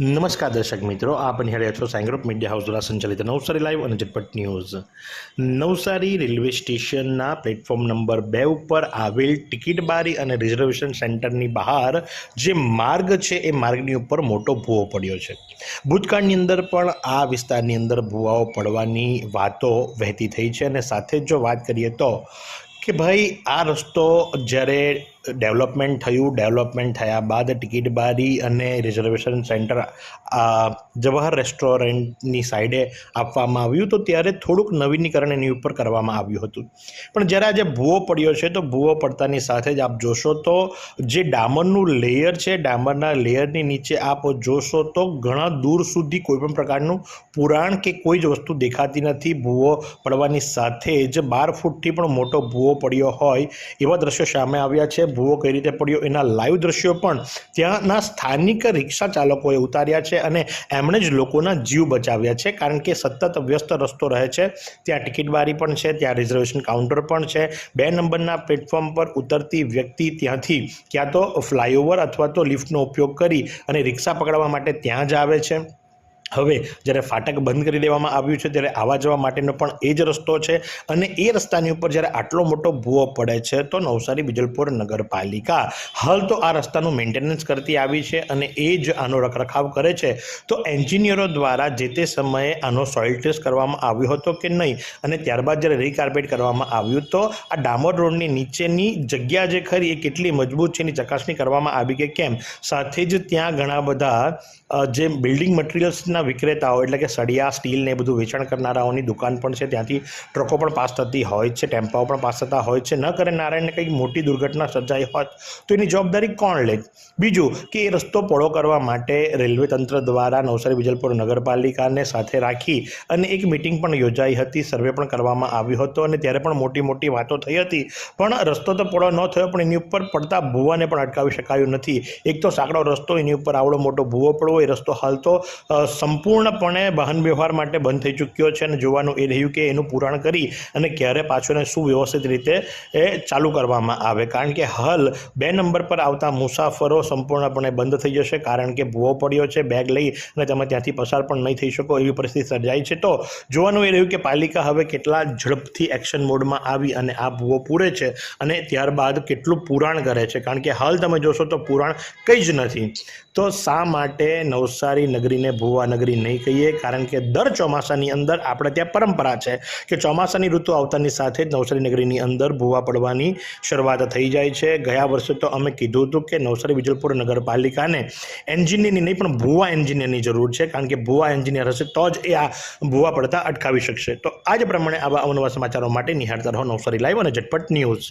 નમસ્કાર દર્શક મિત્રો, આપ નિહાળ્યા છો સાંગ્રુપ મીડિયા હાઉસ દ્વારા સંચાલિત નવસારી લાઈવ અને ઝટપટ ન્યૂઝ. નવસારી રેલવે સ્ટેશનના પ્લેટફોર્મ નંબર બે ઉપર આવેલ ટિકિટ બારી અને રિઝર્વેશન સેન્ટરની બહાર જે માર્ગ છે, એ માર્ગની ઉપર મોટો ભૂવો પડ્યો છે. ભૂતકાળની અંદર પણ આ વિસ્તારની અંદર ભૂવાઓ પડવાની વાતો વહેતી થઈ છે અને સાથે જ જો વાત કરીએ તો કે ભાઈ, આ રસ્તો જ્યારે ડેવલપમેન્ટ થયું. ડેવલપમેન્ટ થયા બાદ ટિકિટ બારી અને રિઝર્વેશન સેન્ટર જવાહર રેસ્ટોરન્ટની સાઈડે આપવામાં આવ્યું તો ત્યારે થોડુંક નવીનીકરણ એની ઉપર કરવામાં આવ્યું હતું. પણ જ્યારે આજે ભૂવો પડ્યો છે તો ભૂવો પડતાની સાથે જ આપ જોશો તો જે ડામરનું લેયર છે, ડામરના લેયરની નીચે આપ જોશો તો ઘણા દૂર સુધી કોઈપણ પ્રકારનું પુરાણ કે કોઈ જ વસ્તુ દેખાતી નથી. ભૂવો પડવાની સાથે જ બાર ફૂટથી પણ મોટો ભૂવો પડ્યો હોય એવા દ્રશ્યો સામે આવ્યા છે. ભૂવો કઈ રીતે પડ્યો એના લાઈવ દ્રશ્યો પણ ત્યાંના સ્થાનિક રિક્ષા ચાલકોએ ઉતાર્યા છે અને એમણે જ લોકોના જીવ બચાવ્યા છે કારણ કે સતત વ્યસ્ત રસ્તો રહે છે, ત્યાં ટિકિટ બારી પણ છે, ત્યાં રિઝર્વેશન કાઉન્ટર પણ છે, બે નંબરના પ્લેટફોર્મ પર ઉતરતી વ્યક્તિ ત્યાંથી ક્યાં તો ફ્લાયઓવર અથવા તો લિફ્ટનો ઉપયોગ કરી અને રિક્ષા પકડવા માટે ત્યાં જ આવે છે. હવે જ્યારે ફાટક બંધ કરી દેવામાં આવ્યું છે, ત્યારે આવવા જવા માટેનો પણ એ જ રસ્તો છે અને એ રસ્તાની ઉપર જ્યારે આટલો મોટો ભૂવો પડે છે, તો નવસારી બિજલપુર નગરપાલિકા હાલ તો આ રસ્તાનું મેન્ટેનન્સ કરતી આવી છે અને એ જ આનો રખરખાવ કરે છે. તો એન્જિનિયરો દ્વારા જે તે સમયે આનો સોઇલ ટેસ્ટ કરવામાં આવ્યો હતો કે નહીં અને ત્યારબાદ જ્યારે રીકાર્પેટ કરવામાં આવ્યું, તો આ ડામર રોડની નીચેની જગ્યા જે ખરી એ કેટલી મજબૂત છે એની ચકાસણી કરવામાં આવી કે કેમ? સાથે જ ત્યાં ઘણા બધા જે બિલ્ડિંગ મટીરિયલ્સના વિક્રેતાઓ, એટલે કે સળિયા, સ્ટીલ ને બધું વેચાણ કરનારાઓની દુકાન પણ છે. ત્યાંથી ટ્રકો પણ પાસ થતી હોય છે, ટેમ્પાઓ પણ પાસ થતા હોય છે. ન કરે નારાયણને કંઈક મોટી દુર્ઘટના સર્જાઈ હોત, તો એની જવાબદારી કોણ લે? બીજું કે એ રસ્તો પહોળો કરવા માટે રેલવે તંત્ર દ્વારા નવસારી, વિજલપુર નગરપાલિકાને સાથે રાખી અને એક મિટિંગ પણ યોજાઈ હતી. સર્વે પણ કરવામાં આવ્યો હતો અને ત્યારે પણ મોટી મોટી વાતો થઈ હતી. પણ રસ્તો તો પહોળો ન થયો, પણ એની ઉપર પડતા ભૂવાને પણ અટકાવી શકાયું નથી. એક તો સાંકડો રસ્તો, એની ઉપર આવડો મોટો ભૂવો પડવો, એ રસ્તો હાલ તો સંપૂર્ણપણે વાહન વ્યવહાર માટે બંધ થઈ ચૂક્યો છે અને જોવાનું એ રહ્યું કે એનું પુરાણ કરી અને ક્યારે પાછું એને સુવ્યવસ્થિત રીતે એ ચાલુ કરવામાં આવે. કારણ કે હાલ બે નંબર પર આવતા મુસાફરો સંપૂર્ણપણે બંધ થઈ જશે કારણ કે ભૂવો પડ્યો છે, બેગ લઈ અને તમે ત્યાંથી પસાર પણ નહીં થઈ શકો એવી પરિસ્થિતિ સર્જાઈ છે. તો જોવાનું એ રહ્યું કે પાલિકા હવે કેટલા ઝડપથી એક્શન મોડમાં આવી અને આ ભૂવો પૂરે છે અને ત્યારબાદ કેટલું પુરાણ કરે છે. કારણ કે હાલ તમે જોશો તો પુરાણ કંઈ જ નથી. તો શા માટે નવસારી નગરીને ભૂવા નગરી નહીં કહીએ, કારણ કે દર ચોમાસાની અંદર આપણે ત્યાં પરંપરા છે કે ચોમાસાની ઋતુ આવતાની સાથે જ નવસારી નગરીની અંદર ભૂવા પડવાની શરૂઆત થઈ જાય છે. ગયા વર્ષે તો અમે કીધું હતું કે નવસારી વિજલપુર નગરપાલિકાને એન્જિનિયરની નહીં, પણ ભૂવા એન્જિનિયરની જરૂર છે, કારણ કે ભૂવા એન્જિનિયર હશે તો જ એ આ ભૂવા પડતા અટકાવી શકશે. તો આ જ પ્રમાણે આવા અવનવા સમાચારો માટે નિહાળતા રહો નવસારી લાઈવ અને ઝટપટ ન્યૂઝ.